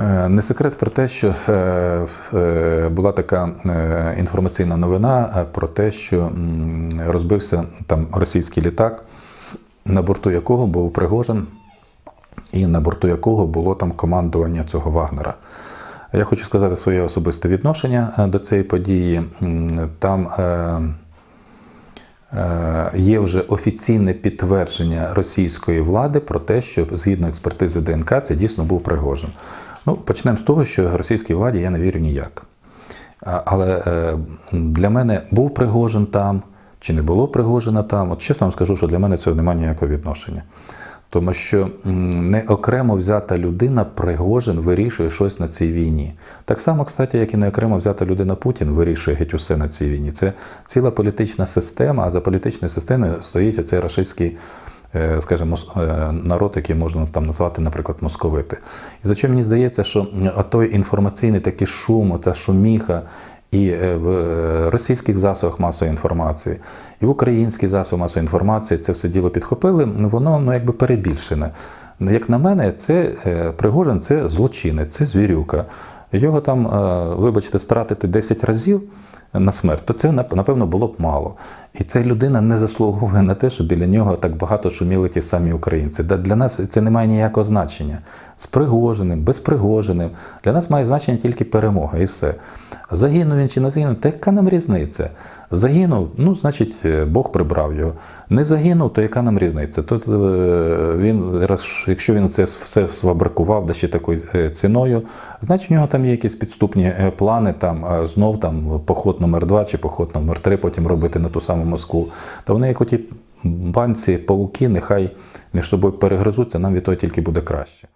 Е, Не секрет про те, що е, е, була така інформаційна новина про те, що розбився там російський літак, на борту якого був Пригожин, і на борту якого було там командування цього Вагнера. Я хочу сказати своє особисте відношення до цієї події. Там є вже офіційне підтвердження російської влади про те, що згідно експертизи ДНК це дійсно був Пригожин. Ну, почнемо з того, що російській владі я не вірю ніяк. Але е, для мене був Пригожин там чи не було Пригожина там. От чесно вам скажу, що для мене цього немає ніякого відношення. Тому що не окремо взята людина Пригожин вирішує щось на цій війні. Так само, кстати, як і не окремо взята людина Путін вирішує геть усе на цій війні. Це ціла політична система, а за політичною системою стоїть оцей рашистський скажімо, е, народ, який можна там назвати, наприклад, московити. І за що мені здається, що м, отой інформаційний такий шум, та шуміха і е, в е, російських засобах масової інформації, і в українських засобах масової інформації це все діло підхопили, воно ну, якби перебільшене. Як на мене, це е, Пригожин це злочинець, це звірюка. Його там, е, вибачте, стратити 10 разів на смерть, то це напевно було б мало. І ця людина не заслуговує на те, що біля нього так багато шуміли ті самі українці. Для нас це не має ніякого значення. З Пригожиним, без Пригожиним. Для нас має значення тільки перемога і все. Загинув він чи не загинув, та яка нам різниця? Загинув, ну, значить, е, Бог прибрав його. Не загинув, то яка нам різниця? Тут е, він, якщо він це все сфабрикував, да ще такою е, ціною, значить, в нього там є якісь підступні плани, там знов там поход номер 2 чи поход номер 3 потім робити на ту саму Москву. То вони, як оті банці, пауки, нехай між собою перегризуться, нам від того тільки буде краще.